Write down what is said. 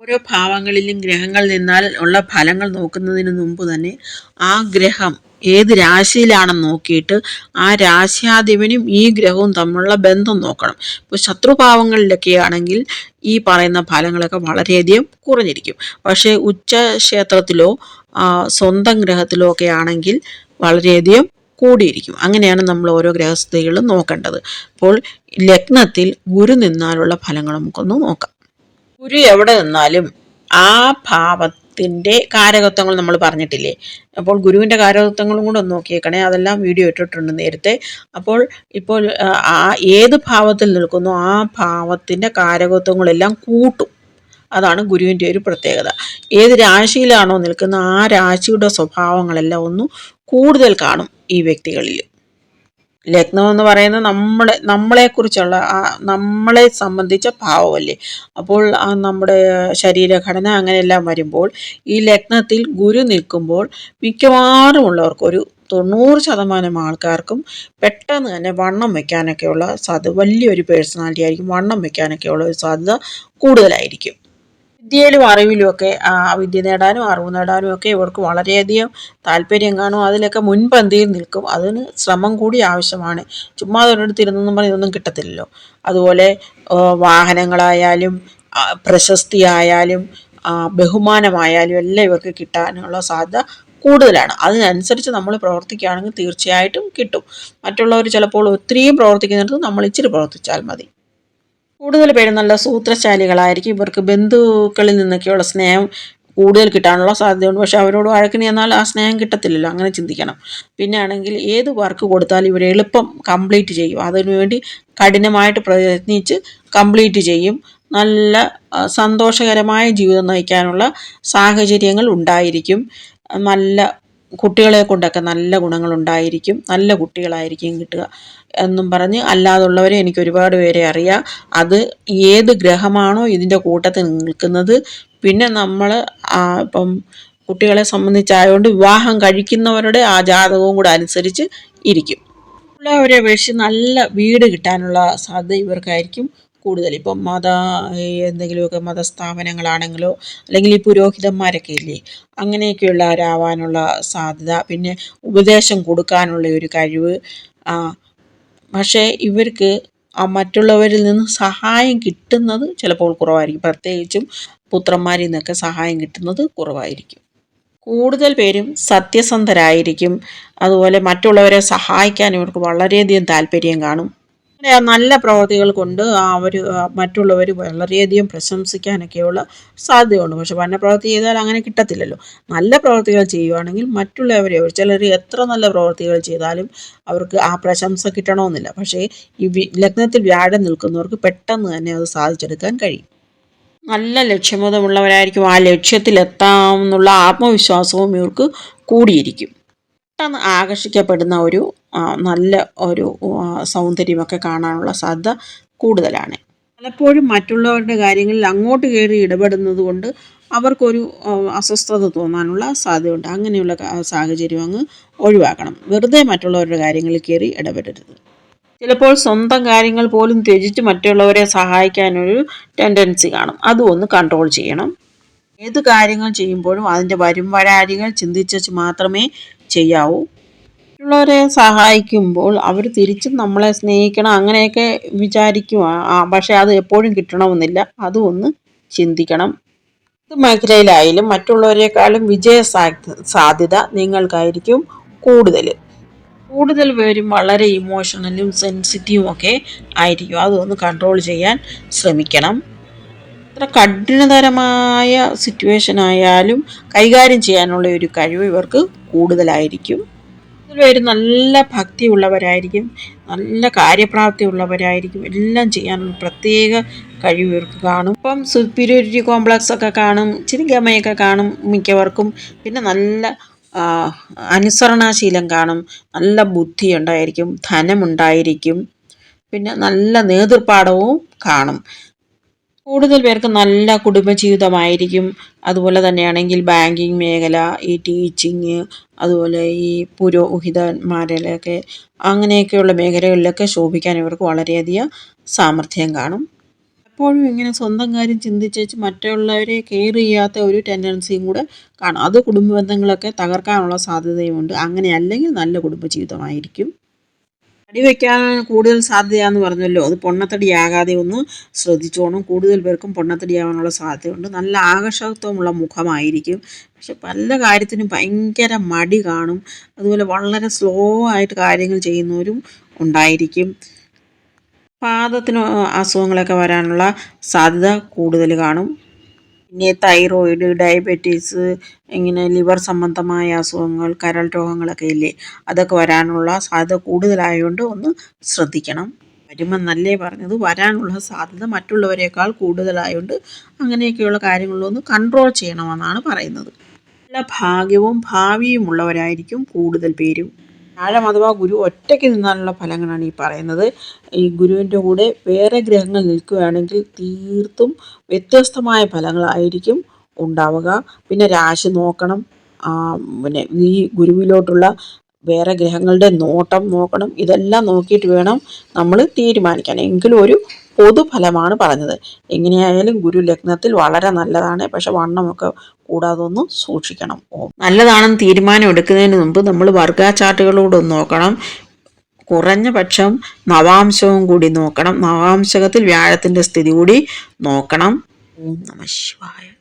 ഓരോ ഭാവങ്ങളിലും ഗ്രഹങ്ങൾ നിന്നാൽ ഉള്ള ഫലങ്ങൾ നോക്കുന്നതിന് മുമ്പ് തന്നെ ആ ഗ്രഹം ഏത് രാശിയിലാണെന്ന് നോക്കിയിട്ട് ആ രാശ്യാധിപനും ഈ ഗ്രഹവും തമ്മിലുള്ള ബന്ധം നോക്കണം. ഇപ്പോൾ ശത്രുഭാവങ്ങളിലൊക്കെ ആണെങ്കിൽ ഈ പറയുന്ന ഫലങ്ങളൊക്കെ വളരെയധികം കുറഞ്ഞിരിക്കും. പക്ഷേ ഉച്ച ക്ഷേത്രത്തിലോ സ്വന്തം ഗ്രഹത്തിലോ ഒക്കെ ആണെങ്കിൽ വളരെയധികം കൂടിയിരിക്കും. അങ്ങനെയാണ് നമ്മൾ ഓരോ ഗ്രഹസ്ഥിതികളും നോക്കേണ്ടത്. അപ്പോൾ ലഗ്നത്തിൽ ഗുരു നിന്നാലുള്ള ഫലങ്ങൾ നമുക്കൊന്ന് നോക്കാം. ഗുരു എവിടെ നിന്നാലും ആ ഭാവത്തിന്റെ കാരകത്വങ്ങൾ നമ്മൾ പറഞ്ഞിട്ടില്ലേ? അപ്പോൾ ഗുരുവിന്റെ കാരകത്വങ്ങളും കൂടെ ഒന്ന് നോക്കിയേക്കണേ. അതെല്ലാം വീഡിയോ ഇട്ടിട്ടുണ്ട് നേരത്തെ. അപ്പോൾ ഇപ്പോൾ ആ ഏത് ഭാവത്തിൽ നിൽക്കുന്നു ആ ഭാവത്തിന്റെ കാരകത്വങ്ങളെല്ലാം കൂട്ടും. അതാണ് ഗുരുവിന്റെ ഒരു പ്രത്യേകത. ഏത് രാശിയിലാണോ നിൽക്കുന്ന ആ രാശിയുടെ സ്വഭാവങ്ങളെല്ലാം ഒന്ന് കൂടുതൽ കാണും ഈ വ്യക്തികളിൽ ലഗ്നം എന്ന് പറയുന്നത് നമ്മളെ നമ്മളെക്കുറിച്ചുള്ള നമ്മളെ സംബന്ധിച്ച ഭാവമല്ലേ അപ്പോൾ ആ നമ്മുടെ ശരീരഘടന അങ്ങനെയെല്ലാം വരുമ്പോൾ ഈ ലഗ്നത്തിൽ ഗുരു നിൽക്കുമ്പോൾ മിക്കവാറും ഉള്ളവർക്ക് ഒരു തൊണ്ണൂറ് ശതമാനം ആൾക്കാർക്കും പെട്ടെന്ന് തന്നെ വണ്ണം വെക്കാനൊക്കെയുള്ള സാധ്യത വലിയൊരു പേഴ്സണാലിറ്റി ആയിരിക്കും വണ്ണം വെക്കാനൊക്കെയുള്ള ഒരു സാധ്യത കൂടുതലായിരിക്കും. വിദ്യയിലും അറിവിലുമൊക്കെ വിദ്യ നേടാനും അറിവ് നേടാനും ഒക്കെ ഇവർക്ക് വളരെയധികം താല്പര്യം കാണും. അതിലൊക്കെ മുൻപന്തിയിൽ നിൽക്കും. അതിന് ശ്രമം കൂടി ആവശ്യമാണ്. ചുമ്മാ ഒരിടത്ത് ഇരുന്നെന്നും പറഞ്ഞ് ഇതൊന്നും കിട്ടത്തില്ലല്ലോ. അതുപോലെ വാഹനങ്ങളായാലും പ്രശസ്തി പ്രശസ്തിയായാലും ബഹുമാനമായാലും എല്ലാം ഇവർക്ക് കിട്ടാനുള്ള സാധ്യത കൂടുതലാണ്. അതിനനുസരിച്ച് നമ്മൾ പ്രവർത്തിക്കുകയാണെങ്കിൽ തീർച്ചയായിട്ടും കിട്ടും. മറ്റുള്ളവർ ചിലപ്പോൾ ഒത്തിരിയും പ്രവർത്തിക്കുന്നിടത്ത് നമ്മൾ ഇച്ചിരി പ്രവർത്തിച്ചാൽ മതി. കൂടുതൽ പേരും നല്ല സൂത്രശാലികളായിരിക്കും. ഇവർക്ക് ബന്ധുക്കളിൽ നിന്നൊക്കെയുള്ള സ്നേഹം കൂടുതൽ കിട്ടാനുള്ള സാധ്യതയുണ്ട്. പക്ഷെ അവരോട് വഴക്കിന് എന്നാൽ ആ സ്നേഹം കിട്ടത്തില്ലല്ലോ. അങ്ങനെ ചിന്തിക്കണം. പിന്നെ ആണെങ്കിൽ ഏത് വർക്ക് കൊടുത്താൽ ഇവർ എളുപ്പം കംപ്ലീറ്റ് ചെയ്യും. അതിനുവേണ്ടി കഠിനമായിട്ട് പ്രയത്നിച്ച് കംപ്ലീറ്റ് ചെയ്യും. നല്ല സന്തോഷകരമായ ജീവിതം നയിക്കാനുള്ള സാഹചര്യങ്ങൾ ഉണ്ടായിരിക്കും. നല്ല കുട്ടികളെ കൊണ്ടൊക്കെ നല്ല ഗുണങ്ങളുണ്ടായിരിക്കും. നല്ല കുട്ടികളായിരിക്കും കിട്ടുക എന്നും പറഞ്ഞ് അല്ലാതുള്ളവരെ എനിക്ക് ഒരുപാട് പേരെ അറിയാം. അത് ഏത് ഗ്രഹമാണോ ഇതിന്റെ കൂട്ടത്തിൽ നിൽക്കുന്നത്. പിന്നെ നമ്മൾ ഇപ്പം കുട്ടികളെ സംബന്ധിച്ചായതുകൊണ്ട് വിവാഹം കഴിക്കുന്നവരുടെ ആ ജാതകവും കൂടെ അനുസരിച്ച് ഇരിക്കും. ഉള്ളവരെ അപേക്ഷിച്ച് നല്ല വീട് കിട്ടാനുള്ള സാധ്യത ഇവർക്കായിരിക്കും. കൂടുതൽ. ഇപ്പം മത എന്തെങ്കിലുമൊക്കെ മതസ്ഥാപനങ്ങളാണെങ്കിലോ അല്ലെങ്കിൽ ഈ പുരോഹിതന്മാരൊക്കെ ഇല്ലേ അങ്ങനെയൊക്കെയുള്ളവരാവാനുള്ള സാധ്യത പിന്നെ ഉപദേശം കൊടുക്കാനുള്ള ഒരു കഴിവ് പക്ഷേ ഇവർക്ക് മറ്റുള്ളവരിൽ നിന്ന് സഹായം കിട്ടുന്നത് ചിലപ്പോൾ കുറവായിരിക്കും. പ്രത്യേകിച്ചും പുത്രന്മാരിൽ നിന്നൊക്കെ സഹായം കിട്ടുന്നത് കുറവായിരിക്കും. കൂടുതൽ പേരും സത്യസന്ധരായിരിക്കും. അതുപോലെ മറ്റുള്ളവരെ സഹായിക്കാൻ ഇവർക്ക് വളരെയധികം താല്പര്യം കാണും. നല്ല പ്രവൃത്തികൾ കൊണ്ട് അവർ മറ്റുള്ളവർ വളരെയധികം പ്രശംസിക്കാനൊക്കെയുള്ള സാധ്യതയുണ്ട്. പക്ഷെ വന്ന പ്രവൃത്തി ചെയ്താൽ അങ്ങനെ കിട്ടത്തില്ലല്ലോ. നല്ല പ്രവൃത്തികൾ ചെയ്യുവാണെങ്കിൽ മറ്റുള്ളവരെ ചിലർ എത്ര നല്ല പ്രവൃത്തികൾ ചെയ്താലും അവർക്ക് ആ പ്രശംസ കിട്ടണമെന്നില്ല. പക്ഷേ ഈ ലഗ്നത്തിൽ വ്യാഴം നിൽക്കുന്നവർക്ക് പെട്ടെന്ന് തന്നെ അത് സാധിച്ചെടുക്കാൻ കഴിയും. നല്ല ലക്ഷ്യബോധമുള്ളവരായിരിക്കും. ആ ലക്ഷ്യത്തിലെത്താമെന്നുള്ള ആത്മവിശ്വാസവും ഇവർക്ക് കൂടിയിരിക്കും. പെട്ടെന്ന് ആകർഷിക്കപ്പെടുന്ന ഒരു നല്ല ഒരു സൗന്ദര്യമൊക്കെ കാണാനുള്ള സാധ്യത കൂടുതലാണ്. പലപ്പോഴും മറ്റുള്ളവരുടെ കാര്യങ്ങളിൽ അങ്ങോട്ട് കയറി ഇടപെടുന്നത് കൊണ്ട് അവർക്കൊരു അസ്വസ്ഥത തോന്നാനുള്ള സാധ്യതയുണ്ട്. അങ്ങനെയുള്ള സാഹചര്യം അങ്ങ് ഒഴിവാക്കണം. വെറുതെ മറ്റുള്ളവരുടെ കാര്യങ്ങളിൽ കയറി ഇടപെടരുത്. ചിലപ്പോൾ സ്വന്തം കാര്യങ്ങൾ പോലും ത്യജിച്ച് മറ്റുള്ളവരെ സഹായിക്കാനൊരു ടെൻഡൻസി കാണും. അതും ഒന്ന് കൺട്രോൾ ചെയ്യണം. ഏത് കാര്യങ്ങൾ ചെയ്യുമ്പോഴും അതിന്റെ വരും വരാരികൾ ചിന്തിച്ചു മാത്രമേ ചെയ്യാവൂ. മറ്റുള്ളവരെ സഹായിക്കുമ്പോൾ അവർ തിരിച്ചും നമ്മളെ സ്നേഹിക്കണം അങ്ങനെയൊക്കെ വിചാരിക്കും പക്ഷേ അത് എപ്പോഴും കിട്ടണമെന്നില്ല. അതും ഒന്ന് ചിന്തിക്കണം. ഇത് മേഖലയിലായാലും മറ്റുള്ളവരെക്കാളും വിജയ സാധ്യത നിങ്ങൾക്കായിരിക്കും കൂടുതൽ കൂടുതൽ പേരും വളരെ ഇമോഷണലും സെൻസിറ്റീവും ഒക്കെ ആയിരിക്കും. അതൊന്ന് കൺട്രോൾ ചെയ്യാൻ ശ്രമിക്കണം. എത്ര കഠിനതരമായ സിറ്റുവേഷൻ ആയാലും കൈകാര്യം ചെയ്യാനുള്ള ഒരു കഴിവ് ഇവർക്ക് കൂടുതലായിരിക്കും. പേര് നല്ല ഭക്തി ഉള്ളവരായിരിക്കും നല്ല കാര്യപ്രാപ്തി ഉള്ളവരായിരിക്കും എല്ലാം ചെയ്യാൻ പ്രത്യേക കഴിവ് ഇവർക്ക് കാണും. ഇപ്പം സുപ്പീരിയോറിറ്റി കോംപ്ലക്സ് ഒക്കെ കാണും ഇച്ചിരി ഗമയൊക്കെ കാണും മിക്കവർക്കും. പിന്നെ നല്ല അനുസരണാശീലം കാണും നല്ല ബുദ്ധി ഉണ്ടായിരിക്കും ധനമുണ്ടായിരിക്കും. പിന്നെ നല്ല നേതൃപാഠവും കാണും. കൂടുതൽ പേർക്ക് നല്ല കുടുംബജീവിതമായിരിക്കും. അതുപോലെ തന്നെയാണെങ്കിൽ ബാങ്കിങ് മേഖല ഈ ടീച്ചിങ് അതുപോലെ ഈ പുരോഹിതന്മാരിലൊക്കെ അങ്ങനെയൊക്കെയുള്ള മേഖലകളിലൊക്കെ ശോഭിക്കാൻ ഇവർക്ക് വളരെയധികം സാമർഥ്യം കാണും. എപ്പോഴും ഇങ്ങനെ സ്വന്തം കാര്യം ചിന്തിച്ചേച്ച് മറ്റുള്ളവരെ കെയർ ചെയ്യാത്ത ഒരു ടെൻഡൻസിയും കൂടെ കാണും. അത് കുടുംബ ബന്ധങ്ങളൊക്കെ തകർക്കാനുള്ള സാധ്യതയുമുണ്ട്. അങ്ങനെ അല്ലെങ്കിൽ നല്ല കുടുംബജീവിതമായിരിക്കും. തടി വയ്ക്കാൻ കൂടുതൽ സാധ്യതയാന്ന് പറഞ്ഞല്ലോ. അത് പൊണ്ണത്തടി ആകാതെ ഒന്ന് ശ്രദ്ധിച്ചോണം. കൂടുതൽ പേർക്കും പൊണ്ണത്തടിയാവാനുള്ള സാധ്യതയുണ്ട്. നല്ല ആകർഷകത്വമുള്ള മുഖമായിരിക്കും. പക്ഷെ പല കാര്യത്തിനും ഭയങ്കര മടി കാണും. അതുപോലെ വളരെ സ്ലോ ആയിട്ട് കാര്യങ്ങൾ ചെയ്യുന്നവരും ഉണ്ടായിരിക്കും. പാദത്തിന് അസുഖങ്ങളൊക്കെ വരാനുള്ള സാധ്യത കൂടുതൽ കാണും. പിന്നെ തൈറോയിഡ് ഡയബറ്റീസ് ഇങ്ങനെ ലിവർ സംബന്ധമായ അസുഖങ്ങൾ കരൾ രോഗങ്ങളൊക്കെ ഇല്ലേ? അതൊക്കെ വരാനുള്ള സാധ്യത കൂടുതലായതുകൊണ്ട് ഒന്ന് ശ്രദ്ധിക്കണം. വരുമ്പം നല്ലേ പറഞ്ഞത് വരാനുള്ള സാധ്യത മറ്റുള്ളവരെക്കാൾ കൂടുതലായതുകൊണ്ട് അങ്ങനെയൊക്കെയുള്ള കാര്യങ്ങളൊന്ന് കൺട്രോൾ ചെയ്യണമെന്നാണ് പറയുന്നത്. നല്ല ഭാഗ്യവും ഭാവിയുമുള്ളവരായിരിക്കും കൂടുതൽ പേരും. അഥവാ ഗുരു ഒറ്റയ്ക്ക് നിന്നാലുള്ള ഫലങ്ങളാണ് ഈ പറയുന്നത്. ഈ ഗുരുവിന്റെ കൂടെ വേറെ ഗ്രഹങ്ങൾ നിൽക്കുകയാണെങ്കിൽ തീർത്തും വ്യത്യസ്തമായ ഫലങ്ങളായിരിക്കും ഉണ്ടാവുക. പിന്നെ രാശി നോക്കണം. പിന്നെ ഈ ഗുരുവിലോട്ടുള്ള വേറെ ഗ്രഹങ്ങളുടെ നോട്ടം നോക്കണം. ഇതെല്ലാം നോക്കിയിട്ട് വേണം നമ്മൾ തീരുമാനിക്കാൻ. എങ്കിലും ഒരു പൊതുഫലമാണ് പറഞ്ഞത്. എങ്ങനെയായാലും ഗുരു ലഗ്നത്തിൽ വളരെ നല്ലതാണ്. പക്ഷെ വണ്ണമൊക്കെ കൂടാതെ ഒന്ന് സൂക്ഷിക്കണം നല്ലതാണെന്ന് തീരുമാനം എടുക്കുന്നതിന് മുമ്പ് നമ്മൾ വർഗ ചാർട്ടുകളോടൊന്ന് നോക്കണം. കുറഞ്ഞ പക്ഷം നവാംശവും കൂടി നോക്കണം. നവാംശകത്തിൽ വ്യാഴത്തിന്റെ സ്ഥിതി കൂടി നോക്കണം. ഓം നമ ശിവായ.